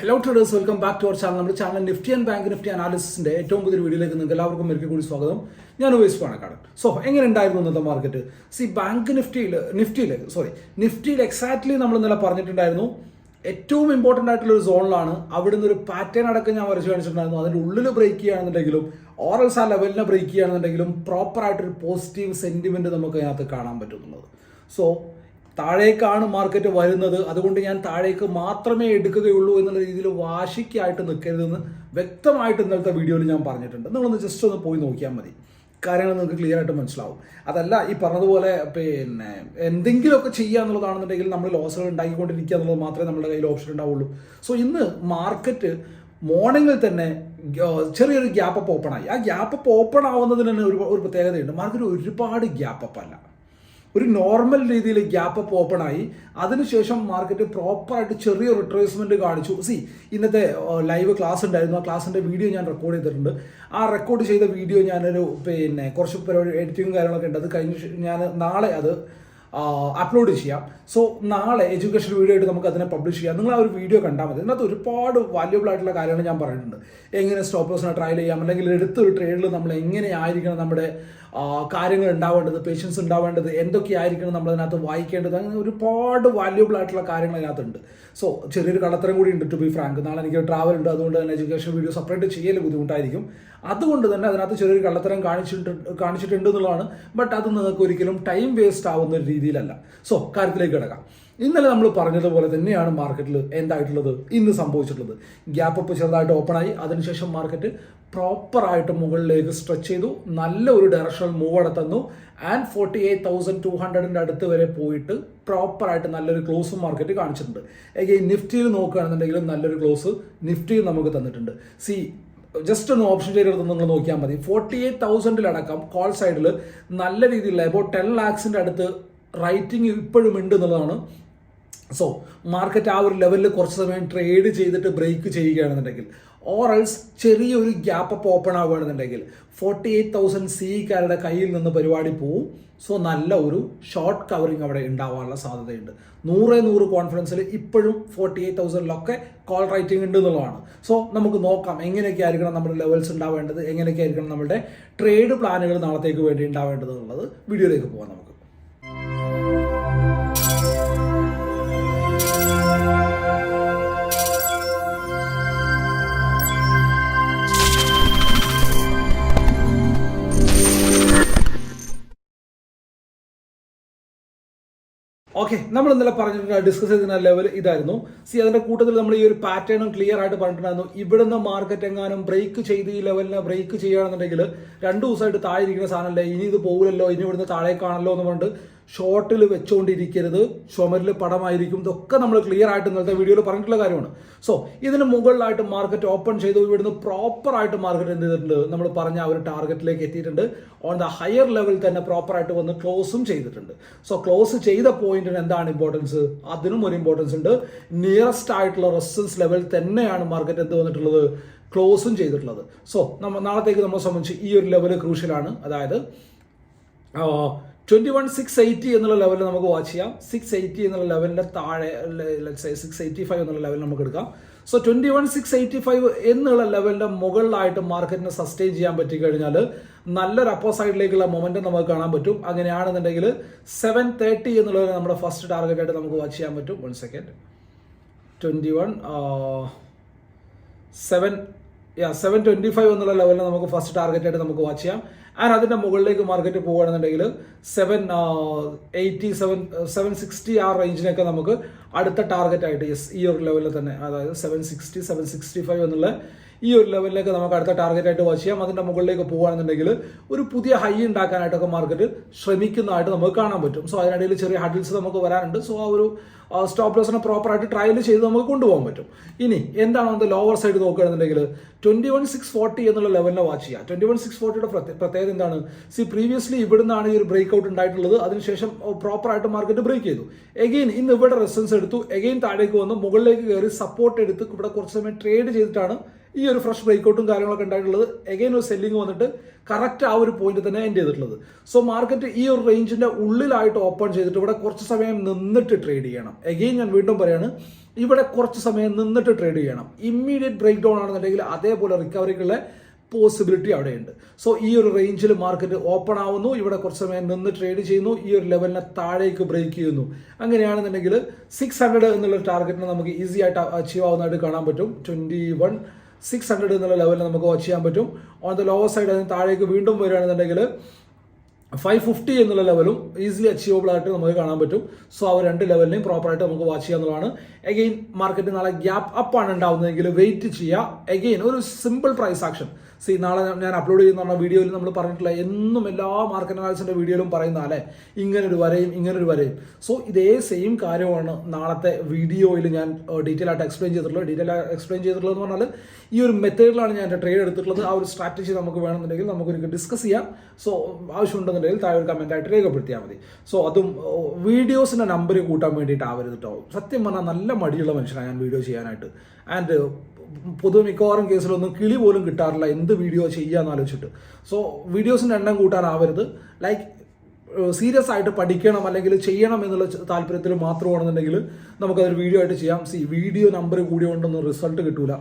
Hello traders welcome back to our channel നമ്മുടെ channel Nifty and bank Nifty അനാലിസിന്റെ ഏറ്റവും പുതിയ വീഡിയോയിലേക്ക് നിങ്ങൾക്ക് എല്ലാവർക്കും ഒരിക്കൽ കൂടി സ്വാഗതം. ഞാൻ ഉപയോഗിച്ച് പാണക്കാട്. സോ എങ്ങനെ ഉണ്ടായിരുന്നു ഇന്നത്തെ മാർക്കറ്റ് സി ബാങ്ക് നിഫ്റ്റിയിൽ നിഫ്റ്റിയിൽ സോറി നിഫ്റ്റിയിൽ എക്സാക്ട്ലി നമ്മൾ ഇന്നലെ പറഞ്ഞിട്ടുണ്ടായിരുന്നു. ഏറ്റവും ഇമ്പോർട്ടന്റ് ആയിട്ടുള്ള ഒരു സോണിലാണ് അവിടുന്ന് ഒരു പാറ്റേൺ അടക്കം ഞാൻ വരച്ച് കാണിച്ചിട്ടുണ്ടായിരുന്നു. അതിന്റെ ഉള്ളിൽ ബ്രേക്ക് ചെയ്യുകയാണെന്നുണ്ടെങ്കിലും ഓറൽസ് ആ ലെവലിനെ ബ്രേക്ക് ചെയ്യുകയാണെന്നുണ്ടെങ്കിലും പ്രോപ്പറായിട്ടൊരു പോസിറ്റീവ് സെന്റിമെന്റ് നമുക്ക് അതിനകത്ത് കാണാൻ പറ്റുന്നുള്ളത് സോ താഴേക്കാണ് മാർക്കറ്റ് വരുന്നത്. അതുകൊണ്ട് ഞാൻ താഴേക്ക് മാത്രമേ എടുക്കുകയുള്ളൂ എന്നുള്ള രീതിയിൽ വാശിക്കായിട്ട് നിൽക്കരുതെന്ന് വ്യക്തമായിട്ട് ഇന്നലത്തെ വീഡിയോയിൽ ഞാൻ പറഞ്ഞിട്ടുണ്ട്. നിങ്ങളൊന്ന് ജസ്റ്റ് ഒന്ന് പോയി നോക്കിയാൽ മതി. കാര്യങ്ങൾ നിങ്ങൾക്ക് ക്ലിയർ ആയിട്ട് മനസ്സിലാവും. അതല്ല ഈ പറഞ്ഞതുപോലെ പിന്നെ എന്തെങ്കിലുമൊക്കെ ചെയ്യുക എന്നുള്ളതാണെന്നുണ്ടെങ്കിൽ നമ്മൾ ലോസുകൾ ഉണ്ടാക്കിക്കൊണ്ടിരിക്കുക എന്നുള്ളത് മാത്രമേ നമ്മുടെ കയ്യിൽ ഓപ്ഷൻ ഉണ്ടാവുള്ളൂ. സോ ഇന്ന് മാർക്കറ്റ് മോർണിംഗിൽ തന്നെ ചെറിയൊരു ഗ്യാപ്പ് അപ്പ് ഓപ്പൺ ആയി. ആ ഗ്യാപ്പ് അപ്പ് ഓപ്പൺ ആവുന്നതിന് തന്നെ ഒരു ഒരു പ്രത്യേകതയുണ്ട്. മാർക്കറ്റ് ഒരുപാട് ഗ്യാപ്പ് അപ്പ് അല്ല. ഒരു നോർമൽ രീതിയിൽ ഗ്യാപ്പ് അപ്പ് ഓപ്പൺ ആയി. അതിനുശേഷം മാർക്കറ്റ് പ്രോപ്പറായിട്ട് ചെറിയ റിട്രേസ്മെന്റ് കാണിച്ചു. സി ഇന്നത്തെ ലൈവ് ക്ലാസ് ഉണ്ടായിരുന്നു. ആ ക്ലാസ്സിന്റെ വീഡിയോ ഞാൻ റെക്കോർഡ് ചെയ്തിട്ടുണ്ട്. ആ റെക്കോർഡ് ചെയ്ത വീഡിയോ ഞാനൊരു പിന്നെ കുറച്ച് പരിപാടി എഡിറ്റിങ്ങും കാര്യങ്ങളൊക്കെ ഉണ്ട്. അത് കഴിഞ്ഞ ഞാൻ നാളെ അത് അപ്ലോഡ് ചെയ്യാം. സോ നാളെ എഡ്യൂക്കേഷൻ വീഡിയോ ആയിട്ട് നമുക്ക് അതിനെ പബ്ലിഷ് ചെയ്യാം. നിങ്ങൾ ആ ഒരു വീഡിയോ കണ്ടാൽ മതി. അതിനകത്ത് ഒരുപാട് വാല്യുബിൾ ആയിട്ടുള്ള കാര്യങ്ങൾ ഞാൻ പറയുന്നുണ്ട്. എങ്ങനെ സ്റ്റോപ്പേഴ്സിനെ ട്രയൽ ചെയ്യാം. അല്ലെങ്കിൽ എടുത്തൊരു ട്രേഡിൽ നമ്മൾ എങ്ങനെയായിരിക്കണം നമ്മുടെ കാര്യങ്ങൾ ഉണ്ടാവേണ്ടത് പേഷ്യൻസ് ഉണ്ടാവേണ്ടത് എന്തൊക്കെയായിരിക്കണം നമ്മൾ അതിനകത്ത് വായിക്കേണ്ടത്. അങ്ങനെ ഒരുപാട് വാല്യുബിൾ ആയിട്ടുള്ള കാര്യങ്ങൾ അതിനകത്തുണ്ട് സോ ചെറിയൊരു കടത്തരം കൂടി ഉണ്ട് ടു ബി ഫ്രാങ്ക് നാളെ എനിക്ക് ട്രാവൽ ഉണ്ട് അതുകൊണ്ട് തന്നെ എഡ്യൂക്കേഷൻ വീഡിയോ സെപ്പറേറ്റ് ചെയ്യൽ ബുദ്ധിമുട്ടായിരിക്കും. അതുകൊണ്ട് തന്നെ അതിനകത്ത് ചെറിയൊരു കള്ളത്തരം കാണിച്ചിട്ട് കാണിച്ചിട്ടുണ്ട് എന്നുള്ളതാണ് ബട്ട് അത് നിങ്ങൾക്ക് ഒരിക്കലും ടൈം വേസ്റ്റ് ആവുന്ന ഒരു രീതിയിലല്ല. സോ കാര്യത്തിലേക്ക് കിടക്കാം. ഇന്നലെ നമ്മൾ പറഞ്ഞതുപോലെ തന്നെയാണ് മാർക്കറ്റിൽ എന്തായിട്ടുള്ളത് ഇന്ന് സംഭവിച്ചിട്ടുള്ളത്. ഗ്യാപ്പ് അപ്പ് ചെറുതായിട്ട് ഓപ്പൺ ആയി. അതിനുശേഷം മാർക്കറ്റ് പ്രോപ്പറായിട്ട് മുകളിലേക്ക് സ്ട്രെച്ച് ചെയ്തു. നല്ല ഒരു ഡയറക്ഷണൽ മൂവ് അവിടെ തന്നു. And forty eight thousand two ഹൺഡ്രഡിന്റെ അടുത്ത് വരെ പോയിട്ട് പ്രോപ്പറായിട്ട് നല്ലൊരു ക്ലോസ് മാർക്കറ്റ് കാണിച്ചിട്ടുണ്ട്. എഗെയിൻ നിഫ്റ്റിയിൽ നോക്കുകയാണെന്നുണ്ടെങ്കിലും നല്ലൊരു ക്ലോസ് നിഫ്റ്റിയിൽ നമുക്ക് തന്നിട്ടുണ്ട്. സി ജസ്റ്റ് ഒന്ന് ഓപ്ഷൻ ചെയ്തെടുത്ത് നിങ്ങൾ നോക്കിയാൽ മതി. ഫോർട്ടി എയ്റ്റ് തൗസൻഡിലടക്കം കോൾ സൈഡിൽ നല്ല രീതിയിലുള്ള അബൌട്ട് ടെൻ ലാക്സിന്റെ അടുത്ത് റൈറ്റിംഗ് ഇപ്പോഴും ഉണ്ട് എന്നുള്ളതാണ് സോ മാർക്കറ്റ് ആ ഒരു ലെവലിൽ കുറച്ച് സമയം ട്രേഡ് ചെയ്തിട്ട് ബ്രേക്ക് ചെയ്യുകയാണെന്നുണ്ടെങ്കിൽ ഓറൽസ് ചെറിയൊരു ഗ്യാപ്പ് അപ്പ് ഓപ്പൺ ആവുകയാണെന്നുണ്ടെങ്കിൽ ഫോർട്ടി എയ്റ്റ് തൗസൻഡ് സിക്കാരുടെ കയ്യിൽ നിന്ന് പരിപാടി പോവും. സോ നല്ല ഒരു ഷോർട്ട് കവറിങ് അവിടെ ഉണ്ടാവാനുള്ള സാധ്യതയുണ്ട്. നൂറ് നൂറ് കോൺഫിഡൻസിൽ ഇപ്പോഴും ഫോർട്ടി എയ്റ്റ് തൗസൻഡിലൊക്കെ കോൾ റൈറ്റിംഗ് ഉണ്ട് എന്നുള്ളതാണ്. സോ നമുക്ക് നോക്കാം എങ്ങനെയൊക്കെ ആയിരിക്കണം നമ്മുടെ ലെവൽസ് ഉണ്ടാവേണ്ടത് എങ്ങനെയൊക്കെ ആയിരിക്കണം നമ്മുടെ ട്രേഡ് പ്ലാനുകൾ നാളത്തേക്ക് വേണ്ടി ഉണ്ടാവേണ്ടത് എന്നുള്ളത്. വീഡിയോയിലേക്ക് പോകാം നമുക്ക്. ഓക്കെ നമ്മൾ ഇന്നലെ പറഞ്ഞിട്ട് ഡിസ്കസ് ചെയ്തിരുന്ന ലെവൽ ഇതായിരുന്നു. സി അതിന്റെ കൂട്ടത്തിൽ നമ്മൾ ഈ ഒരു പാറ്റേണും ക്ലിയർ ആയിട്ട് പറഞ്ഞിട്ടുണ്ടായിരുന്നു. ഇവിടുന്ന് മാർക്കറ്റ് എങ്ങാനും ബ്രേക്ക് ചെയ്ത് ഈ ലെവലിനെ ബ്രേക്ക് ചെയ്യുകയാണെന്നുണ്ടെങ്കിൽ രണ്ടു ദിവസമായിട്ട് താഴെ ഇരിക്കുന്ന സാധനമല്ലേ ഇനി ഇത് പോകില്ലല്ലോ ഇനി ഇവിടുന്ന് താഴേക്കാണല്ലോ എന്ന് പറഞ്ഞിട്ട് ഷോർട്ടിൽ വെച്ചുകൊണ്ടിരിക്കരുത് ചുമരിൽ പടമായിരിക്കും. ഇതൊക്കെ നമ്മൾ ക്ലിയർ ആയിട്ട് ഇന്നത്തെ വീഡിയോയിൽ പറഞ്ഞിട്ടുള്ള കാര്യമാണ്. സോ ഇതിന് മുകളിലായിട്ട് മാർക്കറ്റ് ഓപ്പൺ ചെയ്തു. ഇവിടുന്ന് പ്രോപ്പർ ആയിട്ട് മാർക്കറ്റ് എന്ത് ചെയ്തിട്ടുണ്ട്? നമ്മൾ പറഞ്ഞ ആ ഒരു ടാർഗറ്റിലേക്ക് എത്തിയിട്ടുണ്ട്. ഓൺ ദ ഹയർ ലെവൽ തന്നെ പ്രോപ്പർ ആയിട്ട് വന്ന് ക്ലോസും ചെയ്തിട്ടുണ്ട്. സോ ക്ലോസ് ചെയ്ത പോയിന്റിന് എന്താണ് ഇമ്പോർട്ടൻസ് അതിനും ഒരു ഇമ്പോർട്ടൻസ് ഉണ്ട്. നിയറസ്റ്റ് ആയിട്ടുള്ള റെസിസ്റ്റൻസ് ലെവൽ തന്നെയാണ് മാർക്കറ്റ് എന്ത് വന്നിട്ടുള്ളത്? ക്ലോസും ചെയ്തിട്ടുള്ളത്. സോ നമ്മൾ നാളത്തേക്ക് നമ്മളെ സംബന്ധിച്ച് ഈ ഒരു ലെവൽ ക്രൂഷ്യലാണ് അതായത് ട്വന്റി വൺ സിക്സ് എയ്റ്റി എന്നുള്ള ലെവലിൽ നമുക്ക് വാച്ച് ചെയ്യാം. സിക്സ് എയ്റ്റി എന്നുള്ള ലെവലിന്റെ താഴെ സിക്സ് എയ്റ്റി ഫൈവ് എന്നുള്ള ലെവലിൽ നമുക്ക് എടുക്കാം. So twenty one six eighty five എന്നുള്ള ലെവലിന്റെ മുകളിലായിട്ട് മാർക്കറ്റിനെ സസ്റ്റെയിൻ ചെയ്യാൻ പറ്റി കഴിഞ്ഞാൽ നല്ലൊരു അപ്പോ സൈഡിലേക്കുള്ള മൊമെന്റം നമുക്ക് കാണാൻ പറ്റും. അങ്ങനെയാണെന്നുണ്ടെങ്കിൽ സെവൻ തേർട്ടി എന്നുള്ളത് നമ്മുടെ ഫസ്റ്റ് ടാർഗറ്റ് ആയിട്ട് നമുക്ക് വാച്ച് ചെയ്യാൻ പറ്റും. One second twenty one seven seven twenty five എന്നുള്ള ലെവലിൽ നമുക്ക് ഫസ്റ്റ് ടാർഗറ്റ് ആയിട്ട് നമുക്ക് വാച്ച് ചെയ്യാം. ആൻഡ് അതിന്റെ മുകളിലേക്ക് market പോകുകയാണെന്നുണ്ടെങ്കിൽ seven eighty seven seven sixty ആ റേഞ്ചിനൊക്കെ നമുക്ക് അടുത്ത ടാർഗറ്റ് ആയിട്ട് യെസ് ഈ ഒരു ലെവലിൽ തന്നെ അതായത് seven sixty seven sixty five എന്നുള്ള ഈ ഒരു ലെവലിലേക്ക് നമുക്ക് അടുത്ത ടാർഗറ്റ് ആയിട്ട് വാച്ച് ചെയ്യാം. അതിന്റെ മുകളിലേക്ക് പോകുകയാണെന്നുണ്ടെങ്കിൽ ഒരു പുതിയ ഹൈ ഉണ്ടാക്കാനായിട്ടൊക്കെ മാർക്കറ്റ് ശ്രമിക്കുന്നതായിട്ട് നമുക്ക് കാണാൻ പറ്റും. സോ അതിനിടയിൽ ചെറിയ ഹഡിൽസ് നമുക്ക് വരാനുണ്ട്. സോ ആ ഒരു സ്റ്റോപ്പ് ലോസിനെ പ്രോപ്പറായിട്ട് ട്രയൽ ചെയ്ത് നമുക്ക് കൊണ്ടുപോകാൻ പറ്റും. ഇനി എന്താണ് അത് ലോവർ സൈഡ് നോക്കുകയാണെന്നുണ്ടെങ്കിൽ ട്വന്റി വൺ സിക്സ് ഫോർട്ടി എന്നുള്ള ലെവലിനെ വാച്ച് ചെയ്യുക. ട്വന്റി വൺ സിക്സ് ഫോർട്ടിയുടെ പ്രത്യേകത എന്താണ്? സി പ്രീവിയസ്ലി ഇവിടുന്നാണ് ഈ ഒരു ബ്രേക്ക് ഔട്ട് ഉണ്ടായിട്ടുള്ളത്. അതിനുശേഷം പ്രോപ്പറായിട്ട് മാർക്കറ്റ് ബ്രേക്ക് ചെയ്തു. എഗെയിൻ ഇന്ന് ഇവിടെ റെസൻസ് എടുത്തു. എഗെയിൻ താഴേക്ക് വന്ന്. മുകളിലേക്ക് കയറി സപ്പോർട്ട് എടുത്ത് ഇവിടെ കുറച്ച് സമയം ട്രേഡ് ചെയ്തിട്ടാണ് ഈ ഒരു ഫ്രഷ് ബ്രേക്കൗട്ടും കാര്യങ്ങളൊക്കെ ഉണ്ടായിട്ടുള്ളത് എഗൈൻ ഒരു സെല്ലിംഗ് വന്നിട്ട് കറക്റ്റ് ആ ഒരു പോയിന്റ് തന്നെ എൻഡ് ചെയ്തിട്ടുള്ളത്. സോ മാർക്കറ്റ് ഈ ഒരു റേഞ്ചിന്റെ ഉള്ളിലായിട്ട് ഓപ്പൺ ചെയ്തിട്ട് ഇവിടെ കുറച്ച് സമയം നിന്നിട്ട് ട്രേഡ് ചെയ്യണം. എഗെയിൻ ഞാൻ വീണ്ടും പറയാണ് ഇവിടെ കുറച്ച് സമയം നിന്നിട്ട് ട്രേഡ് ചെയ്യണം. ഇമ്മീഡിയറ്റ് ബ്രേക്ക് ഡൗൺ ആണെന്നുണ്ടെങ്കിൽ അതേപോലെ റിക്കവറിക്കുള്ള പോസിബിലിറ്റി അവിടെയുണ്ട്. സോ ഈ ഒരു റേഞ്ചിൽ മാർക്കറ്റ് ഓപ്പൺ ആവുന്നു ഇവിടെ കുറച്ച് സമയം നിന്ന് ട്രേഡ് ചെയ്യുന്നു ഈ ഒരു ലെവലിനെ താഴേക്ക് ബ്രേക്ക് ചെയ്യുന്നു. അങ്ങനെയാണെന്നുണ്ടെങ്കിൽ സിക്സ് ഹൺഡ്രഡ് എന്നുള്ള ടാർഗറ്റിനെ നമുക്ക് ഈസി ആയിട്ട് അച്ചീവ് ആവുന്നതായിട്ട് കാണാൻ പറ്റും. ട്വന്റി വൺ സിക്സ് ഹൺഡ്രഡ് എന്നുള്ള ലെവലിൽ നമുക്ക് വാച്ച് ചെയ്യാൻ പറ്റും. ഓൺ ദ ലോവർ സൈഡ് അതിന് താഴേക്ക് വീണ്ടും വരികയാണെന്നുണ്ടെങ്കിൽ ഫൈവ് ഫിഫ്റ്റി എന്നുള്ള ലെവലും ഈസിലി അച്ചീവബിൾ ആയിട്ട് നമുക്ക് കാണാൻ പറ്റും. സോ ആ രണ്ട് ലെവലിനെയും പ്രോപ്പറായിട്ട് നമുക്ക് വാച്ച് ചെയ്യാവുന്നതാണ്. എഗെയിൻ മാർക്കറ്റ് നാളെ ഗ്യാപ്പ് അപ്പ് ആണ് ഉണ്ടാവുന്നതെങ്കിൽ വെയിറ്റ് ചെയ്യുക. എഗെയിൻ ഒരു സിമ്പിൾ പ്രൈസ് ആക്ഷൻ സി നാളെ ഞാൻ അപ്ലോഡ് ചെയ്യുന്ന പറഞ്ഞ വീഡിയോയിൽ നമ്മൾ പറഞ്ഞിട്ടുള്ള എന്നും എല്ലാ മാർക്കറ്റ് അനാലിസിന്റെ വീഡിയോയിലും പറയുന്ന അല്ലേ ഇങ്ങനൊരു വരയും ഇങ്ങനൊരു വരയും. സോ ഇതേ സെയിം കാര്യമാണ് നാളത്തെ വീഡിയോയിൽ ഞാൻ ഡീറ്റെയിൽ ആയിട്ട് എക്സ്പ്ലെയിൻ ചെയ്തിട്ടുള്ളത്. ഡീറ്റെയിൽ ആയിട്ട് എക്സ്പ്ലെയിൻ ചെയ്തിട്ടുള്ളത് എന്ന് പറഞ്ഞാൽ ഈ ഒരു മെത്തേഡിലാണ് ഞാൻ എന്റെ ട്രേഡ് എടുത്തിട്ടുള്ളത്. ആ ഒരു സ്ട്രാറ്റജി നമുക്ക് വേണമെന്നുണ്ടെങ്കിൽ നമുക്കൊരു ഡിസ്കസ് ചെയ്യാം. സോ ആവശ്യമുണ്ടെന്നുണ്ടെങ്കിൽ താഴെ ഒരു കമന്റ് ആയിട്ട് രേഖപ്പെടുത്തിയാൽ മതി. സോ അതും വീഡിയോസിന്റെ നമ്പർ കൂട്ടാൻ വേണ്ടിയിട്ട് ആവരുത് കേട്ടോ സത്യം പറഞ്ഞാൽ നല്ല മടിയുള്ള മനുഷ്യനാണ് ഞാൻ വീഡിയോ ചെയ്യാനായിട്ട്. ആൻഡ് പൊതുവെ മിക്കവാറും കേസിലൊന്നും കിളി പോലും കിട്ടാറില്ല എന്ത് വീഡിയോ ചെയ്യാന്ന് ആലോചിച്ചിട്ട്. സോ വീഡിയോസിന്റെ എണ്ണം കൂട്ടാനാവരുത്. ലൈക്ക് സീരിയസ് ആയിട്ട് പഠിക്കണം അല്ലെങ്കിൽ ചെയ്യണം എന്നുള്ള താല്പര്യത്തിൽ മാത്രമാണെന്നുണ്ടെങ്കിൽ നമുക്കതൊരു വീഡിയോ ആയിട്ട് ചെയ്യാം. സി വീഡിയോ നമ്പർ കൂടിയോണ്ടൊന്നും റിസൾട്ട് കിട്ടൂല.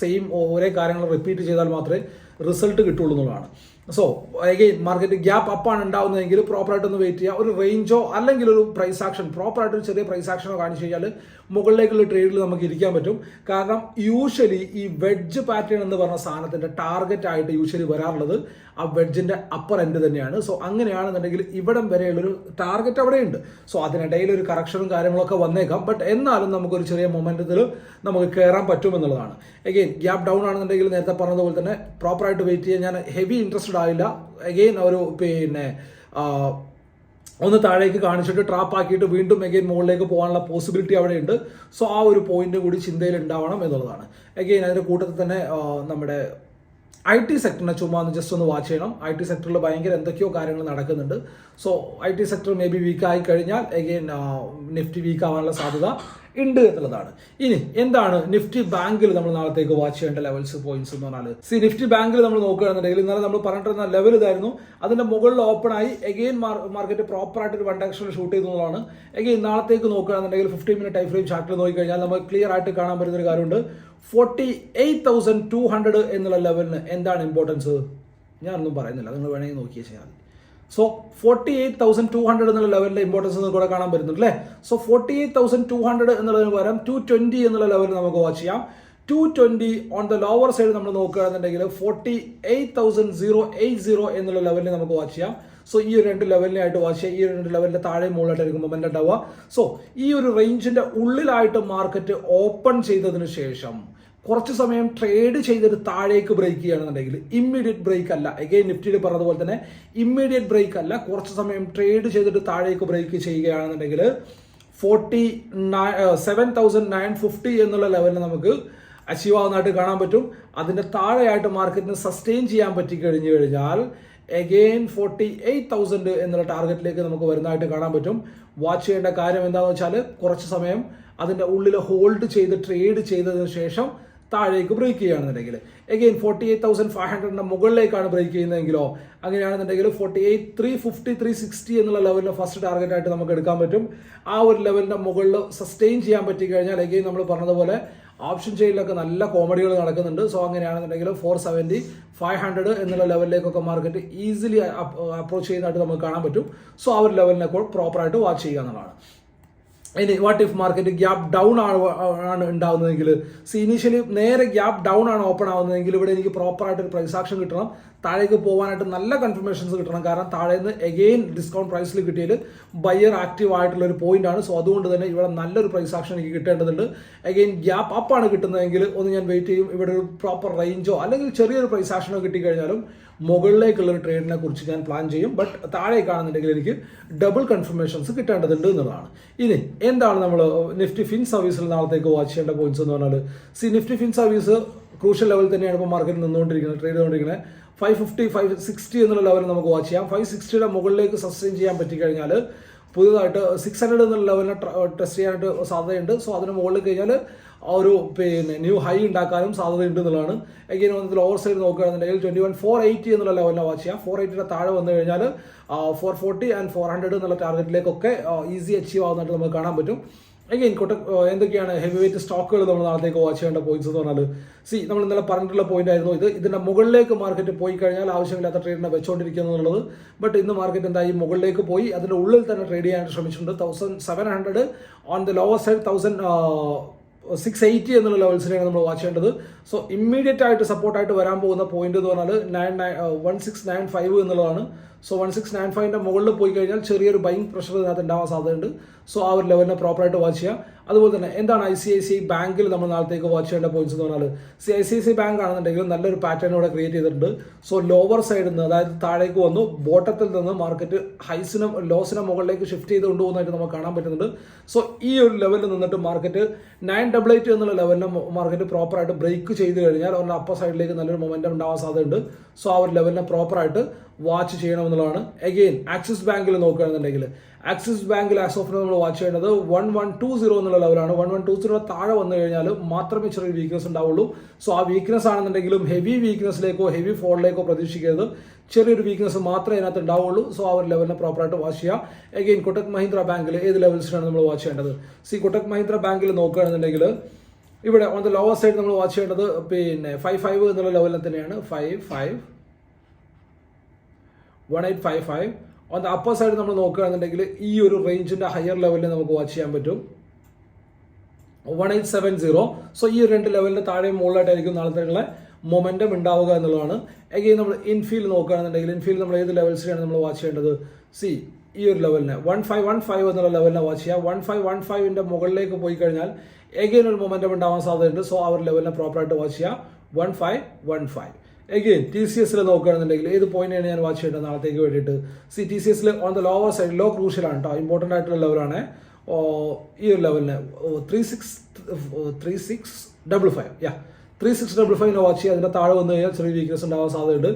സെയിം ഒരേ കാര്യങ്ങൾ റിപ്പീറ്റ് ചെയ്താൽ മാത്രമേ റിസൾട്ട് കിട്ടുള്ളൂ എന്നുള്ളതാണ്. സോ അഗെയിൻ മാർക്കറ്റ് ഗ്യാപ്പ് അപ്പാണ് ഉണ്ടാവുന്നതെങ്കിൽ പ്രോപ്പറായിട്ടൊന്ന് വെയിറ്റ് ചെയ്യുക. ഒരു റേഞ്ചോ അല്ലെങ്കിൽ ഒരു പ്രൈസ് ആക്ഷൻ പ്രോപ്പറായിട്ട് ഒരു ചെറിയ പ്രൈസ് ആക്ഷനോ കാണിച്ചു കഴിഞ്ഞാൽ മുകളിലേക്കുള്ള ട്രേഡിൽ നമുക്ക് ഇരിക്കാൻ പറ്റും. കാരണം യൂഷ്വലി ഈ വെഡ്ജ് പാറ്റേൺ എന്ന് പറഞ്ഞ സാധനത്തിന്റെ ടാർഗറ്റ് ആയിട്ട് യൂഷ്വലി വരാറുള്ളത് ആ വെഡ്ജിന്റെ അപ്പർ എൻഡ് തന്നെയാണ്. സോ അങ്ങനെയാണെന്നുണ്ടെങ്കിൽ ഇവിടം വരെയുള്ളൊരു ടാർഗറ്റ് അവിടെയുണ്ട്. സോ അതിനിടയിൽ ഒരു കറക്ഷനും കാര്യങ്ങളൊക്കെ വന്നേക്കാം. ബട്ട് എന്നാലും നമുക്കൊരു ചെറിയ മൊമെന്റത്തിൽ നമുക്ക് കയറാൻ പറ്റുമെന്നുള്ളതാണ് എഗെയിൻ ഗ്യാപ്പ് ഡൗൺ ആണെന്നുണ്ടെങ്കിൽ നേരത്തെ പറഞ്ഞതുപോലെ തന്നെ പ്രോപ്പറായിട്ട് വെയിറ്റ് ചെയ്യാൻ ഞാൻ ഹെവി ഇൻട്രസ്റ്റഡ് ആയില്ല അഗെയിൻ ഒരു പിന്നെ ഒന്ന് താഴേക്ക് കാണിച്ചിട്ട് ട്രാപ്പ് ആക്കിയിട്ട് വീണ്ടും അഗെയിൻ മുകളിലേക്ക് പോകാനുള്ള പോസിബിലിറ്റി അവിടെ ഉണ്ട് സോ ആ ഒരു പോയിന്റ് കൂടി ചിന്തയിൽ ഉണ്ടാവണം എന്നുള്ളതാണ്. അഗെയിൻ അതിന്റെ കൂട്ടത്തിൽ തന്നെ നമ്മുടെ ഐ ടി സെക്ടറിനെ ചുമ്മാ ഒന്ന് ജസ്റ്റ് ഒന്ന് വാച്ച് ചെയ്യണം. ഐ ടി സെക്ടറിൽ ഭയങ്കര എന്തൊക്കെയോ കാര്യങ്ങൾ നടക്കുന്നുണ്ട്. So I T sector may be weak ആയി കഴിഞ്ഞാൽ അഗെയിൻ നിഫ്റ്റി വീക്ക് ആവാനുള്ള സാധ്യത. ഉണ്ട് എന്നുള്ളതാണ്. ഇനി എന്താണ് നിഫ്റ്റി ബാങ്കിൽ നമ്മൾ നാളത്തേക്ക് വാച്ച് ചെയ്യേണ്ട ലെവൽസ് പോയിന്റ്സ് എന്ന് പറഞ്ഞാൽ സി നിഫ്റ്റി ബാങ്കിൽ നമ്മൾ നോക്കുകയാണെന്നുണ്ടെങ്കിൽ ഇന്നലെ നമ്മൾ പറഞ്ഞിട്ടിരുന്ന ലെവൽ ഇതായിരുന്നു. അതിന്റെ മുകളിൽ ഓപ്പൺ ആയി എഗെയിൻ മാർക്കറ്റ് പ്രോപ്പർ ആയിട്ട് ഒരു വൺ ഡയറക്ഷനിൽ ഷൂട്ട് ചെയ്യുന്നതാണ് എഗെയിൻ നാളത്തേക്ക് നോക്കുകയാണെന്നുണ്ടെങ്കിൽ ഫിഫ്റ്റി മിനിറ്റ് ടൈം ഫ്രെയിം ചാർട്ടിൽ നോക്കിക്കഴിഞ്ഞാൽ നമുക്ക് ക്ലിയർ ആയിട്ട് കാണാൻ പറ്റുന്ന ഒരു കാര്യമുണ്ട്. Forty eight thousand two hundred എന്നുള്ള ലെവലിന് എന്താണ് ഇമ്പോർട്ടൻസ് ഞാനൊന്നും പറയുന്നില്ല. നിങ്ങൾ വേണമെങ്കിൽ നോക്കിയേ ചെയ്യാം. So forty eight thousand two hundred എന്നുള്ള ലെവലിന്റെ ഇമ്പോർട്ടൻസ് നമുക്ക് ഇവിടെ കാണാൻ പറ്റുന്നുണ്ട് അല്ലേ so forty eight thousand two hundred എന്നുള്ളതിന് പകരം ടു ട്വന്റി എന്നുള്ള ലെവലിൽ നമുക്ക് വാച്ച് ചെയ്യാം. Two twenty on the lower side നമ്മൾ നോക്കുകയാണെന്നുണ്ടെങ്കിൽ forty eight thousand zero eight zero എന്നുള്ള ലെവലിൽ നമുക്ക് വാച്ച് ചെയ്യാം. സോ ഈ ഒരു രണ്ട് ലെവലിനായിട്ട് വാച്ച് ചെയ്യാം. ഈ ഒരു രണ്ട് ലെവലിന്റെ താഴെ മുകളിലായിട്ടായിരിക്കും മൊമെന്റ് ഉണ്ടാവുക. സോ ഈ ഒരു റേഞ്ചിന്റെ ഉള്ളിലായിട്ട് മാർക്കറ്റ് ഓപ്പൺ ചെയ്തതിന് ശേഷം കുറച്ച് സമയം ട്രേഡ് ചെയ്തിട്ട് താഴേക്ക് ബ്രേക്ക് ചെയ്യുകയാണെന്നുണ്ടെങ്കിൽ ഇമ്മീഡിയറ്റ് ബ്രേക്ക് അല്ല. എഗെയിൻ നിഫ്റ്റിയിൽ പറഞ്ഞതുപോലെ തന്നെ ഇമ്മീഡിയറ്റ് ബ്രേക്ക് അല്ല. കുറച്ച് സമയം ട്രേഡ് ചെയ്തിട്ട് താഴേക്ക് ബ്രേക്ക് ചെയ്യുകയാണെന്നുണ്ടെങ്കിൽ forty seven thousand nine fifty എന്നുള്ള ലെവലിൽ നമുക്ക് അച്ചീവ് ആവുന്നതായിട്ട് കാണാൻ പറ്റും. അതിന്റെ താഴെയായിട്ട് മാർക്കറ്റിന് സസ്റ്റെയിൻ ചെയ്യാൻ പറ്റി കഴിഞ്ഞു കഴിഞ്ഞാൽ എഗെയിൻ ഫോർട്ടി എയ്റ്റ് തൗസൻഡ് എന്നുള്ള ടാർഗറ്റിലേക്ക് നമുക്ക് വരുന്നതായിട്ട് കാണാൻ പറ്റും. വാച്ച് ചെയ്യേണ്ട കാര്യം എന്താണെന്ന് വെച്ചാൽ കുറച്ച് സമയം അതിന്റെ ഉള്ളിൽ ഹോൾഡ് ചെയ്ത് ട്രേഡ് ചെയ്തതിന് ശേഷം താഴേക്ക് ബ്രേക്ക് ചെയ്യുകയാണെന്നുണ്ടെങ്കിൽ. Again forty eight thousand five ഹൺഡ്രഡിന്റെ മുകളിലേക്കാണ് ബ്രേക്ക് ചെയ്യുന്നതെങ്കിലോ അങ്ങനെയാണെന്നുണ്ടെങ്കിൽ forty eight three fifty three sixty എന്നുള്ള ലെവലിന് ഫസ്റ്റ് ടാർഗറ്റ് ആയിട്ട് നമുക്ക് എടുക്കാൻ പറ്റും. ആ ഒരു ലെവലിന്റെ മുകളിൽ സസ്റ്റെയിൻ ചെയ്യാൻ പറ്റി കഴിഞ്ഞാൽ എഗെയിൻ നമ്മൾ പറഞ്ഞതുപോലെ ഓപ്ഷൻ ചെയിലൊക്കെ നല്ല കോമഡികൾ നടക്കുന്നുണ്ട്. സോ അങ്ങനെയാണെന്നുണ്ടെങ്കിൽ ഫോർ സെവന്റി ഫൈവ് ഹൺഡ്രഡ് എന്നുള്ള ലെവലിലേക്കൊക്കെ മാർക്കറ്റ് ഈസിലി അപ്രോച്ച് ചെയ്യുന്നതായിട്ട് നമുക്ക് കാണാൻ പറ്റും. സോ ആ ഒരു ലെവലിനെ പ്രോപ്പറായിട്ട് വാച്ച് ചെയ്യുക എന്നുള്ളതാണ്. ഇനി what if market gap down ആണ് ആണ് ഉണ്ടാവുന്നതെങ്കിൽ? സി ഇനീഷ്യലി നേരെ ഗ്യാപ്പ് ഡൗൺ ആണ് ഓപ്പൺ ആവുന്നതെങ്കിൽ ഇവിടെ എനിക്ക് പ്രോപ്പറായിട്ട് ഒരു പ്രൈസ് ആക്ഷൻ കിട്ടണം. താഴേക്ക് പോകാനായിട്ട് നല്ല കൺഫർമേഷൻസ് കിട്ടണം. കാരണം താഴെ നിന്ന് എഗെയിൻ ഡിസ്കൗണ്ട് പ്രൈസിൽ കിട്ടിയതിൽ ബയർ ആക്റ്റീവ് ആയിട്ടുള്ള ഒരു പോയിന്റ് ആണ്. സോ അതുകൊണ്ട് തന്നെ ഇവിടെ നല്ലൊരു പ്രൈസ് ആക്ഷൻ എനിക്ക് കിട്ടേണ്ടതുണ്ട്. എഗെയിൻ ഗ്യാപ്പ് അപ്പ് ആണ് കിട്ടുന്നതെങ്കിൽ ഒന്ന് ഞാൻ വെയിറ്റ് ചെയ്യും. ഇവിടെ ഒരു പ്രോപ്പർ റേഞ്ചോ അല്ലെങ്കിൽ ചെറിയൊരു പ്രൈസ് ആക്ഷനോ കിട്ടിക്കഴിഞ്ഞാലും മുകളിലേക്കുള്ള ഒരു ട്രേഡിനെ കുറിച്ച് ഞാൻ പ്ലാൻ ചെയ്യും. ബട്ട് താഴേക്കാണെന്നുണ്ടെങ്കിൽ എനിക്ക് ഡബിൾ കൺഫർമേഷൻസ് കിട്ടേണ്ടതുണ്ട് എന്നുള്ളതാണ്. ഇനി എന്താണ് നമ്മൾ നിഫ്റ്റി ഫിൻ സർവീസിൽ നാളത്തേക്ക് വാച്ച് ചെയ്യേണ്ട പോയിന്റ്സ് എന്ന് പറഞ്ഞാൽ see Nifty fin service crucial level തന്നെയാണ് ഇപ്പോൾ മാർക്കറ്റിൽ നിന്നുകൊണ്ടിരിക്കുന്നത് ട്രേഡ് ചെയ്തുകൊണ്ടിരിക്കുന്നത്. ഫൈവ് ഫിഫ്റ്റി ഫൈവ് സിക്സ്റ്റി എന്നുള്ള ലെവലിൽ നമുക്ക് വാച്ച് ചെയ്യാം. ഫൈവ് സിക്സ്റ്റിയുടെ മുകളിലേക്ക് സസ്റ്റെയിൻ ചെയ്യാൻ പറ്റിക്കഴിഞ്ഞാൽ പുതിയതായിട്ട് സിക്സ് ഹൺഡ്രഡ് എന്നുള്ള ലെവലിനെ ടെസ്റ്റ് ചെയ്യാനായിട്ട് സാധ്യതയുണ്ട്. സോ അതിന് മുകളിൽ കഴിഞ്ഞാൽ ഒരു പിന്നെ ന്യൂ ഹൈ ഉണ്ടാക്കാനും സാധ്യതയുണ്ട് എന്നുള്ളതാണ്. എഗെയിൻ വന്നിട്ട് ലോവർ സൈഡ് നോക്കുകയാണെന്നുണ്ടെങ്കിൽ ട്വന്റി വൺ ഫോർ എയ്റ്റി എന്നുള്ള ലെവലിനെ വാച്ച് ചെയ്യാം. ഫോർ എയ്റ്റിയുടെ താഴെ വന്നു കഴിഞ്ഞാൽ four forty and four hundred എന്നുള്ള ടാർഗറ്റിലേക്കൊക്കെ ഈസി അച്ചീവ് ആവുന്നതായിട്ട് നമുക്ക് കാണാൻ പറ്റും. അഗൈൻ കൊട്ട എന്തൊക്കെയാണ് ഹെവി വെയിറ്റ് സ്റ്റോക്കുകൾ നമ്മൾ നാളത്തേക്ക് വാച്ച് ചെയ്യേണ്ട പോയിന്റ്സ് എന്ന് പറഞ്ഞാൽ സി നമ്മൾ ഇന്നലെ പറഞ്ഞിട്ടുള്ള പോയിന്റ് ആയിരുന്നു ഇത്. ഇതിന്റെ മുകളിലേക്ക് മാർക്കറ്റ് പോയി കഴിഞ്ഞാൽ ആവശ്യമില്ലാത്ത ട്രേഡിനെ വെച്ചുകൊണ്ടിരിക്കുക എന്നുള്ളത്. ബട്ട് ഇന്ന് മാർക്കറ്റ് എന്തായി? മുകളിലേക്ക് പോയി. അതിന്റെ ഉള്ളിൽ തന്നെ ട്രേഡ് ചെയ്യാൻ ശ്രമിച്ചിട്ടുണ്ട്. Thousand seven hundred on the lower side thousand six eighty എന്നുള്ള ലെവൽസിനെയാണ് നമ്മൾ വാച്ച് ചെയ്യേണ്ടത്. സോ ഇമ്മീഡിയറ്റ് ആയിട്ട് സപ്പോർട്ടായിട്ട് വരാൻ പോകുന്ന പോയിന്റ് എന്ന് പറഞ്ഞാൽ nine nine one six nine five എന്നുള്ളതാണ്. സോ വൺ സിക്സ് നയൻ ഫൈവിന്റെ മുകളിൽ പോയി കഴിഞ്ഞാൽ ചെറിയൊരു ബൈങ് പ്രഷർ ഇതിനകത്ത് ഉണ്ടാവാൻ സാധ്യതയുണ്ട്. സോ ആ ഒരു ലെവലിനെ പ്രോപ്പറായിട്ട് വാച്ച് ചെയ്യുക. അതുപോലെ തന്നെ എന്താണ് ഐ സി ഐ സി ബാങ്കിൽ നമ്മൾ നാളത്തേക്ക് വാച്ച് ചെയ്യേണ്ട പോയിന്റ്സ് എന്ന് പറഞ്ഞാൽ see I C C bank ആണെന്നുണ്ടെങ്കിൽ നല്ലൊരു പാറ്റേൺ ഇവിടെ ക്രിയേറ്റ് ചെയ്തിട്ടുണ്ട്. സോ ലോവർ സൈഡിൽ നിന്ന് അതായത് താഴേക്ക് വന്നു ബോട്ടത്തിൽ നിന്ന് മാർക്കറ്റ് ഹൈസിനും ലോസിനും മുകളിലേക്ക് ഷിഫ്റ്റ് ചെയ്ത് കൊണ്ടുപോകുന്നതായിട്ട് നമുക്ക് കാണാൻ പറ്റുന്നുണ്ട്. സോ ഈ ഒരു ലെവലിൽ നിന്നിട്ട് മാർക്കറ്റ് നയൻ ഡബിൾ എയ്റ്റ് എന്നുള്ള ലെവലിനെ മാർക്കറ്റ് പ്രോപ്പറായിട്ട് ബ്രേക്ക് ചെയ്ത് കഴിഞ്ഞാൽ അവരുടെ അപ്പർ സൈഡിലേക്ക് നല്ലൊരു മൊമെന്റം ഉണ്ടാവാൻ സാധ്യതയുണ്ട്. സോ ആ ഒരു ലെവലിനെ പ്രോപ്പറായിട്ട് വാച്ച് ചെയ്യണമെന്നുള്ളതാണ്. അഗെയിൻ ആക്സിസ് ബാങ്കിൽ നോക്കുകയാണെന്നുണ്ടെങ്കിൽ ആക്സിസ് ബാങ്കിൽ ആസ് ഓഫ് നമ്മൾ വാച്ച് ചെയ്യേണ്ടത് വൺ വൺ ടു സീറോ എന്നുള്ള ലെവലാണ് വൺ വൺ ടു സീറോ താഴെ വന്നു കഴിഞ്ഞാൽ മാത്രമേ ചെറിയ വീക്ക്നെസ് ഉണ്ടാവുള്ളൂ. സോ ആ വീക്ക്നെസ് ആണെന്നുണ്ടെങ്കിലും ഹെവി വീക്ക്നെസ്സിലേക്കോ ഹെവി ഫോളിലേക്കോ പ്രതീക്ഷിക്കരുത്. ചെറിയൊരു വീക്ക്നെസ് മാത്രമേ അതിനകത്ത് ഉണ്ടാവുള്ളൂ. സോ ആ ഒരു ലെവലിനെ പ്രോപ്പറായിട്ട് വാച്ച് ചെയ്യുക. അഗെയിൻ കൊട്ടക് മഹീന്ദ്ര ബാങ്കിൽ ഏത് ലെവൽസിലാണ് നമ്മൾ വാച്ച് ചെയ്യേണ്ടത്? സി കൊട്ടക് മഹീന്ദ്ര ബാങ്കിൽ നോക്കുകയാണെന്നുണ്ടെങ്കിൽ ഇവിടെ ഓൺ ദ ലോവർ സൈഡ് നമ്മൾ വാച്ച് ചെയ്യേണ്ടത് പിന്നെ ഫൈവ് ഫൈവ് എന്നുള്ള ലെവലിൽ തന്നെയാണ്. Five five one eight five five on the upper side നമ്മൾ നോക്കുകയാണെന്നുണ്ടെങ്കിൽ ഈ ഒരു റേഞ്ചിന്റെ ഹയർ ലെവലിൽ നമുക്ക് വാച്ച് ചെയ്യാൻ പറ്റും. One eight seven zero so ഈ രണ്ട് ലെവലിന്റെ താഴെ മുകളിലായിട്ടായിരിക്കും നാളത്തേക്കുള്ള മൊമെന്റം ഉണ്ടാവുക എന്നുള്ളതാണ്. എഗെയിൻ നമ്മൾ ഇൻഫീൽ നോക്കുകയാണെന്നുണ്ടെങ്കിൽ ഇൻഫീൽ നമ്മൾ ഏത് ലെവൽസിലാണ് നമ്മൾ വാച്ച് ചെയ്യേണ്ടത്? സി ഈ ഒരു ലെവലിനെ വൺ ഫൈവ് വൺ ഫൈവ് എന്നുള്ള ലെവലിനെ വാച്ച് ചെയ്യുക വൺ ഫൈവ് വൺ ഫൈവിന്റെ മുകളിലേക്ക് പോയി കഴിഞ്ഞാൽ എഗെയിൻ ഒരു മൊമെന്റം ഉണ്ടാവാൻ സാധ്യതയുണ്ട്. സോ ആ ഒരു ലെവലിനെ പ്രോപ്പറായിട്ട് വാച്ച് ചെയ്യുക one five one five again T C എസിൽ നോക്കുകയാണെന്നുണ്ടെങ്കിൽ ഏത് പോയിന്റാണ് ഞാൻ വാച്ച് ചെയ്യേണ്ടത് നാളത്തേക്ക് വേണ്ടിയിട്ട്? സി ടി സി എസിൽ on the lower side low ക്രൂഷ്യലാണ് കേട്ടോ ഇമ്പോർട്ടന്റ് ആയിട്ടുള്ള ലെവലാണ് ഈ ഒരു ലെവലിന് three six three six double five yeah three six double five watch അതിന്റെ താഴെ വന്നു കഴിഞ്ഞാൽ ചെറിയ വീക്ക്നസ് ഉണ്ടാവാൻ സാധ്യതയുണ്ട്.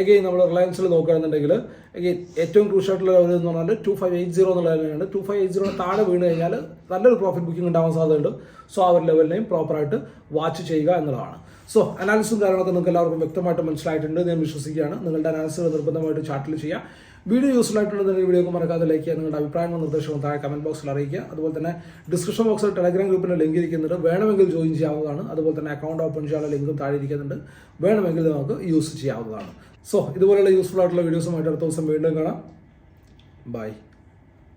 എഗെയിൻ നമ്മൾ റിലയൻസിൽ നോക്കുകയാണെന്നുണ്ടെങ്കിൽ എഗെയിൻ ഏറ്റവും ക്രൂഷ് ആയിട്ടുള്ള ലെവൽ എന്ന് പറഞ്ഞാൽ ടു ഫൈവ് എയ്റ്റ് സീറോ എന്നുള്ള ലെവലാണ് ടു ഫൈവ് എയ്റ്റ് സീറോ താഴെ വീണ് കഴിഞ്ഞാൽ നല്ലൊരു പ്രോഫിറ്റ് ബുക്കിംഗ് ഉണ്ടാവാൻ സാധ്യതയുണ്ട്. സോ ആ ഒരു ലെവലിനെയും പ്രോപ്പറായിട്ട് വാച്ച് ചെയ്യുക എന്നുള്ളതാണ്. സോ അനാലിസും കാര്യങ്ങളൊക്കെ നിങ്ങൾക്ക് എല്ലാവർക്കും വ്യക്തമായിട്ട് മനസ്സിലായിട്ടുണ്ട് ഞാൻ വിശ്വസിക്കുകയാണ്. നിങ്ങളുടെ അനാലിസുകൾ നിർബന്ധമായിട്ട് ചാർട്ടിൽ ചെയ്യുക. വീഡിയോ യൂസ്ഫുൾ ആയിട്ടുണ്ടെങ്കിൽ വീഡിയോ മറക്കാതെ ലൈക്ക് ചെയ്യുക. നിങ്ങളുടെ അഭിപ്രായങ്ങളും നിർദ്ദേശങ്ങളും താഴെ കമന്റ് ബോക്സിൽ അറിയിക്കുക. അതുപോലെ തന്നെ ഡിസ്ക്രിപ്ഷൻ ബോക്സിൽ ടെലഗ്രാം ഗ്രൂപ്പിന് ലിങ്ക് ഇരിക്കുന്നുണ്ട്. വേണമെങ്കിൽ ജോയിൻ ചെയ്യാവുന്നതാണ്. അതുപോലെ തന്നെ അക്കൗണ്ട് ഓപ്പൺ ചെയ്യാനുള്ള ലിങ്കും താഴെ ഇരിക്കുന്നുണ്ട്. വേണമെങ്കിൽ നമുക്ക് യൂസ് ചെയ്യാവുന്നതാണ്. സോ ഇതുപോലെയുള്ള യൂസ്ഫുൾ ആയിട്ടുള്ള വീഡിയോസുമായിട്ട് അടുത്ത ദിവസം വീണ്ടും കാണാം. ബൈ